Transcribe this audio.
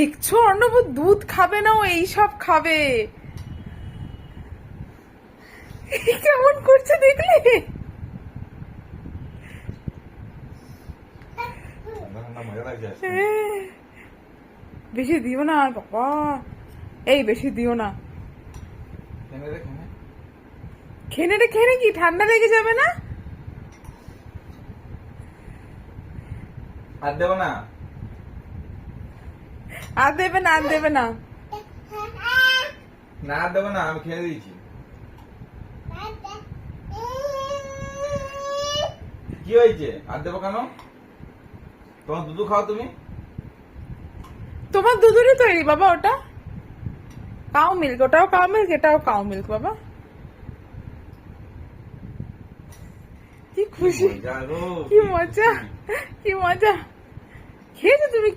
দেখছ অর্ণব দুধ খাবে না, ও এইসব খাবে। কেমন করছে দেখলে। বেশি দিও না আর বাবা। এই বেশি দিও নে। খেনে রে, খেনে কি? ঠান্ডা লেগে যাবে না? আর দেবো না? আর দেবে না আর দেবে না। না দেবো না আমি খেয়ে দিয়েছি। কি হয়েছে? আর দেবো কেন? তোমার দুধু খাও তুমি। তোমার দুধুরই তৈরি বাবা ওটা। কাউ মিল্ক ওটাও কাউ মিল্ক এটাও কাউ মিল্ক বাবা। কি খুশি কি মজা কি মজা। খেয়েছো তুমি